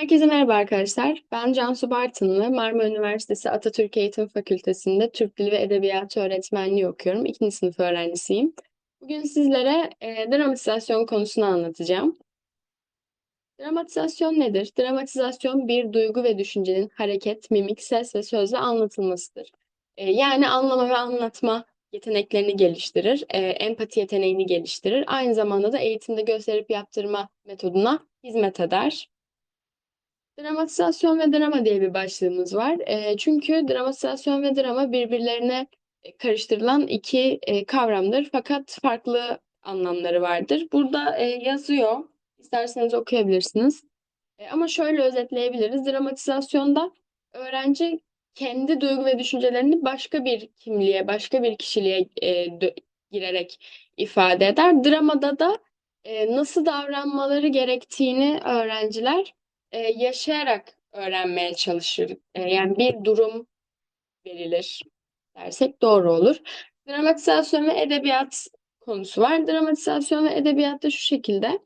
Herkese merhaba arkadaşlar. Ben Cansu Bartınlı. Marmara Üniversitesi Atatürk Eğitim Fakültesi'nde Türk Dili ve Edebiyatı öğretmenliği okuyorum. İkinci sınıf öğrencisiyim. Bugün sizlere e, dramatizasyon konusunu anlatacağım. Dramatizasyon nedir? Dramatizasyon bir duygu ve düşüncenin hareket, mimik, ses ve sözle anlatılmasıdır. E, yani anlama ve anlatma yeteneklerini geliştirir, e, empati yeteneğini geliştirir. Aynı zamanda da eğitimde gösterip yaptırma metoduna hizmet eder. Dramatizasyon ve drama diye bir başlığımız var. E, çünkü dramatizasyon ve drama birbirlerine karıştırılan iki e, kavramdır fakat farklı anlamları vardır. Burada e, yazıyor, isterseniz okuyabilirsiniz. E, ama şöyle özetleyebiliriz. Dramatizasyonda öğrenci kendi duygu ve düşüncelerini başka bir kimliğe, başka bir kişiliğe e, girerek ifade eder. Dramada da e, nasıl davranmaları gerektiğini öğrenciler e, yaşayarak öğrenmeye çalışır. E, yani bir durum verilir dersek doğru olur. Dramatizasyon ve edebiyat konusu var. Dramatizasyon ve edebiyat da şu şekilde.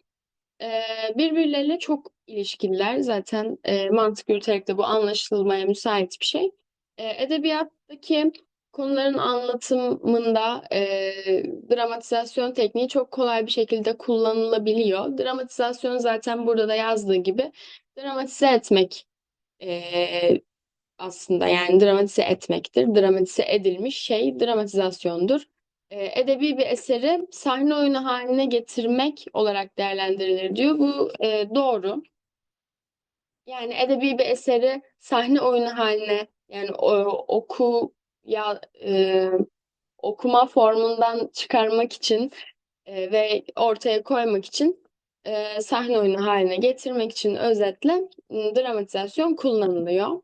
E, birbirleriyle çok ilişkililer. Zaten e, mantık yürüterek de bu anlaşılmaya müsait bir şey. E, edebiyattaki konuların anlatımında e, dramatizasyon tekniği çok kolay bir şekilde kullanılabiliyor. Dramatizasyon zaten burada da yazdığı gibi dramatize etmek e, aslında yani dramatize etmektir. Dramatize edilmiş şey dramatizasyondur. E, edebi bir eseri sahne oyunu haline getirmek olarak değerlendirilir diyor. Bu e, doğru. Yani edebi bir eseri sahne oyunu haline yani o, oku ya e, okuma formundan çıkarmak için e, ve ortaya koymak için e, sahne oyunu haline getirmek için özetle dramatizasyon kullanılıyor.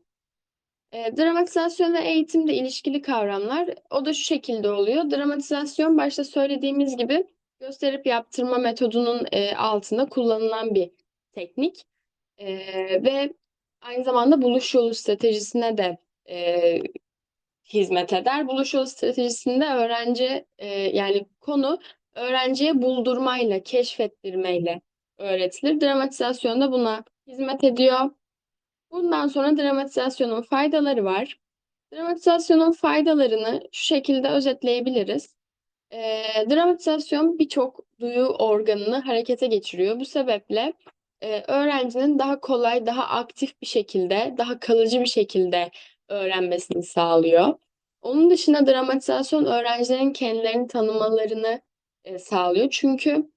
E, dramatizasyon ve eğitim de ilişkili kavramlar. O da şu şekilde oluyor. Dramatizasyon başta söylediğimiz gibi gösterip yaptırma metodunun e, altında kullanılan bir teknik. E, ve aynı zamanda buluş yolu stratejisine de e, hizmet eder. Buluş yolu stratejisinde öğrenci e, yani konu öğrenciye buldurmayla, keşfettirmeyle öğretilir. Dramatizasyon da buna hizmet ediyor. Bundan sonra dramatizasyonun faydaları var. Dramatizasyonun faydalarını şu şekilde özetleyebiliriz. E, dramatizasyon birçok duyu organını harekete geçiriyor. Bu sebeple e, öğrencinin daha kolay, daha aktif bir şekilde, daha kalıcı bir şekilde öğrenmesini sağlıyor. Onun dışında dramatizasyon öğrencilerin kendilerini tanımalarını e, sağlıyor. Çünkü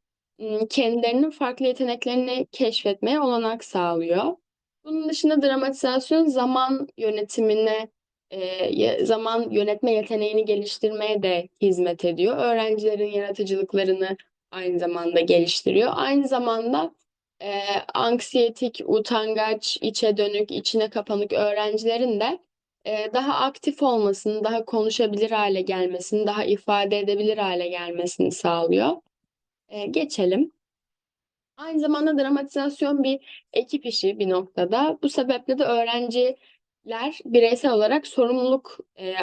kendilerinin farklı yeteneklerini keşfetmeye olanak sağlıyor. Bunun dışında dramatizasyon zaman yönetimine, e, zaman yönetme yeteneğini geliştirmeye de hizmet ediyor. Öğrencilerin yaratıcılıklarını aynı zamanda geliştiriyor. Aynı zamanda e, anksiyetik, utangaç, içe dönük, içine kapanık öğrencilerin de daha aktif olmasını, daha konuşabilir hale gelmesini, daha ifade edebilir hale gelmesini sağlıyor. Geçelim. Aynı zamanda dramatizasyon bir ekip işi bir noktada. Bu sebeple de öğrenciler bireysel olarak sorumluluk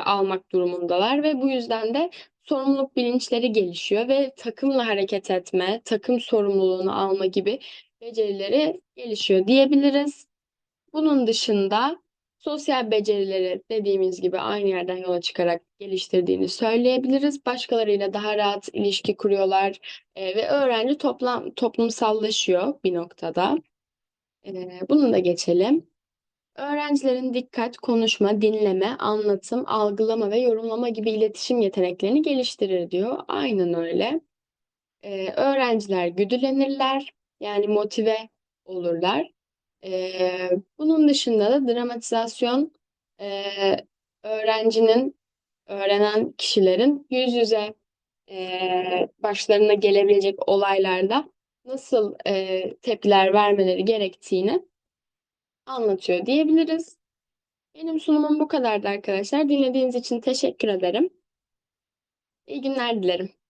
almak durumundalar ve bu yüzden de sorumluluk bilinçleri gelişiyor ve takımla hareket etme, takım sorumluluğunu alma gibi becerileri gelişiyor diyebiliriz. Bunun dışında sosyal becerileri dediğimiz gibi aynı yerden yola çıkarak geliştirdiğini söyleyebiliriz. Başkalarıyla daha rahat ilişki kuruyorlar e, ve öğrenci toplam toplumsallaşıyor bir noktada. E, bunu da geçelim. Öğrencilerin dikkat, konuşma, dinleme, anlatım, algılama ve yorumlama gibi iletişim yeteneklerini geliştirir diyor. Aynen öyle. E, öğrenciler güdülenirler, yani motive olurlar. E, bunun dışında da dramatizasyon e, öğrencinin, öğrenen kişilerin yüz yüze e, başlarına gelebilecek olaylarda nasıl e, tepkiler vermeleri gerektiğini anlatıyor diyebiliriz. Benim sunumum bu kadardı arkadaşlar. Dinlediğiniz için teşekkür ederim. İyi günler dilerim.